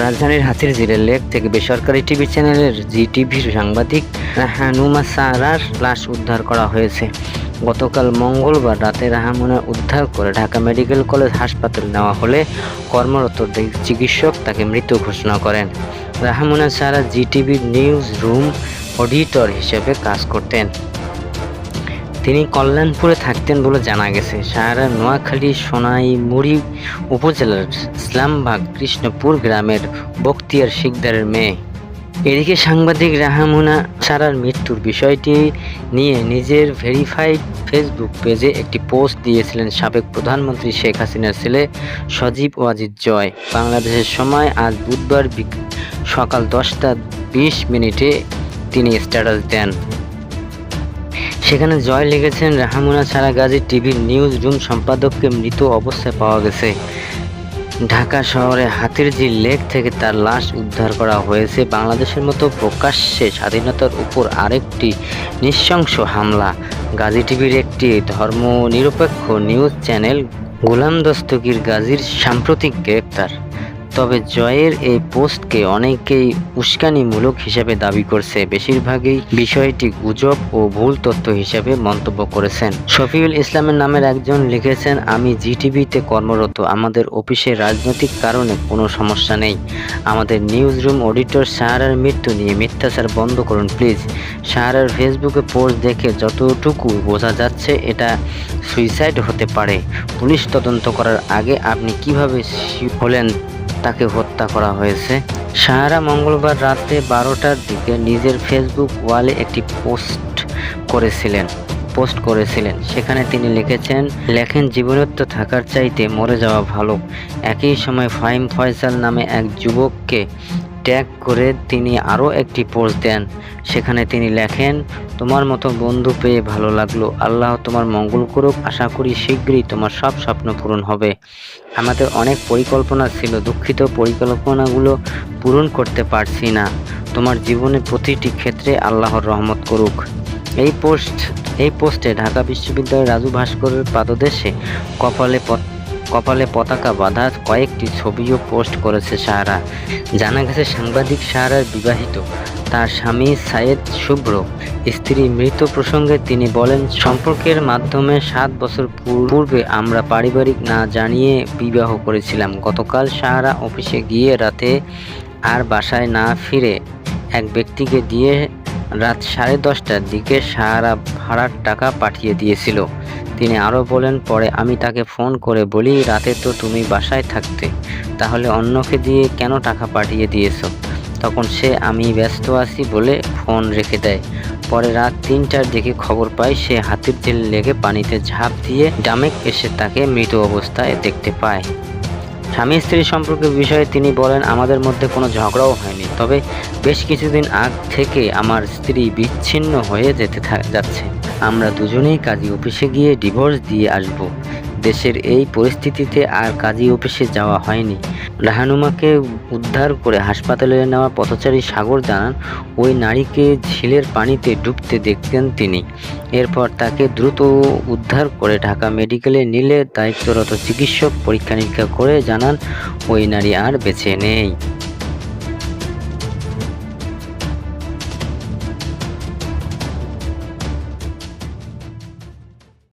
রাজধানীর হাতিরঝিলের লেক থেকে বেসরকারি টিভি চ্যানেলের জি টিভির সাংবাদিক রাহানুমা সারার লাশ উদ্ধার করা হয়েছে। গতকাল মঙ্গলবার রাতে রাহামুনা উদ্ধার করে ঢাকা মেডিকেল কলেজ হাসপাতালে নেওয়া হলে কর্মরত চিকিৎসক তাকে মৃত ঘোষণা করেন। রাহামুনা সারা জি টিভির নিউজ রুম অডিটর হিসেবে কাজ করতেন। তিনি কল্যাণপুরে থাকতেন বলে জানা গেছে। সাহারা নোয়াখালী, সোনাইমুড়ি উপজেলার ইসলামবাগ, কৃষ্ণপুর গ্রামের বক্তিয়ার শিকদারের মেয়ে। এদিকে সাংবাদিক রাহামুনা সারার মৃত্যুর বিষয়টি নিয়ে নিজের ভেরিফাইড ফেসবুক পেজে একটি পোস্ট দিয়েছিলেন সাবেক প্রধানমন্ত্রী শেখ হাসিনার ছেলে সজীব ওয়াজিদ জয়। বাংলাদেশের সময় আজ বুধবার সকাল দশটা বিশ মিনিটে তিনি স্ট্যাটাস দেন। সেখানে জয় লিখেছেন রাহামুনা ছাড়া গাজী টিভির নিউজ রুম সম্পাদককে মৃত অবস্থায় পাওয়া গেছে। ঢাকা শহরে হাতিরঝিল লেক থেকে তার লাশ উদ্ধার করা হয়েছে। বাংলাদেশের মতো প্রকাশ্যে স্বাধীনতার উপর আরেকটি নৃশংস হামলা। গাজী টিভির একটি ধর্মনিরপেক্ষ নিউজ চ্যানেল গোলাম দস্তগীর গাজীর সাম্প্রতিক গ্রেপ্তার। তবে জয়ের এই পোস্টকে অনেকেই উস্কানিমূলক হিসেবে দাবি করছে। বেশিরভাগই বিষয়টি গুজব ও ভুল তথ্য হিসেবে মন্তব্য করেছেন। শফিউল ইসলামের নামের একজন লিখেছেন, আমি জিটিভিতে কর্মরত, আমাদের অফিসে রাজনৈতিক কারণে কোনো সমস্যা নেই। আমাদের নিউজ রুম অডিটর সাহারার মৃত্যু নিয়ে মিথ্যাচার বন্ধ করুন, প্লিজ। সাহারার ফেসবুকে পোস্ট দেখে যতটুকু বোঝা যাচ্ছে, এটা সুইসাইড হতে পারে। পুলিশ তদন্ত করার আগে আপনি কীভাবে হলেন? তাকে হত্যা করা হয়েছে। সাহারা মঙ্গলবার রাতে বারোটার দিকে নিজের ফেসবুক ওয়ালে একটি পোস্ট করেছিলেন পোস্ট করেছিলেন। সেখানে তিনি লিখেছেন, লেখেন, জীবনত্ব থাকার চাইতে মরে যাওয়া ভালো। একই সময় ফাইম ফয়সাল নামে এক যুবককে ট্যাগ করে তিনি আরও একটি পোস্ট দেন। সেখানে তিনি লেখেন, তোমার মতো বন্ধু পেয়ে ভালো লাগল। আল্লাহ তোমার মঙ্গল করুক। আশা করি শীঘ্রই তোমার সব স্বপ্ন পূরণ হবে। আমাদের অনেক পরিকল্পনা ছিল। দুঃখিত পরিকল্পনাগুলো পূরণ করতে পারছি না। তোমার জীবনের প্রতিটি ক্ষেত্রে আল্লাহর রহমত করুক। এই পোস্ট, এই পোস্টে ঢাকা বিশ্ববিদ্যালয়ের রাজু ভাস্করের পাদদেশে কপালে কপালে পতাকা বাঁধা কয়েকটি ছবিও পোস্ট করেছে সাহারা। জানা গেছে, সাংবাদিক সাহারার বিবাহিত তার স্বামী সায়েদ শুভ্র। স্ত্রী মৃত প্রসঙ্গে তিনি বলেন, সম্পর্কের মাধ্যমে সাত বছর পূর্বে আমরা পারিবারিক না জানিয়ে বিবাহ করেছিলাম। গতকাল সাহারা অফিসে গিয়ে রাতে আর বাসায় না ফিরে এক ব্যক্তিকে দিয়ে রাত সাড়ে দশটার দিকে সাহারা ভাড়ার টাকা পাঠিয়ে দিয়েছিল। তিনি আরও বলেন, পরে আমি তাকে ফোন করে বলি, রাতে তো তুমি বাসায় থাকতে, তাহলে অন্যকে দিয়ে কেন টাকা পাঠিয়ে দিয়েছ? তখন সে, আমি ব্যস্ত আছি বলে ফোন রেখে দেয়। পরে রাত তিনটার দিকে খবর পাই সে হাতির ঝিল লেগে পানিতে ঝাঁপ দিয়ে ডামেক এসে তাকে মৃত অবস্থায় দেখতে পায়। স্বামী স্ত্রী সম্পর্কের বিষয়ে তিনি বলেন, আমাদের মধ্যে কোনো ঝগড়াও হয়নি, তবে বেশ কিছুদিন আগ থেকে আমার স্ত্রী বিচ্ছিন্ন হয়ে যেতে যাচ্ছে। আমরা দুজনেই কাজী অফিসে গিয়ে ডিভোর্স দিয়ে আসব। দেশের এই পরিস্থিতিতে আর কাজী অফিসে যাওয়া হয়নি। রাহানুমাকে উদ্ধার করে হাসপাতালে নেওয়া পথচারী সাগর জানান, ওই নারীকে ঝিলের পানিতে ডুবতে দেখতেন তিনি। এরপর তাকে দ্রুত উদ্ধার করে ঢাকা মেডিকেলে নিলে দায়িত্বরত চিকিৎসক পরীক্ষা নিরীক্ষা করে জানান, ওই নারী আর বেঁচে নেই।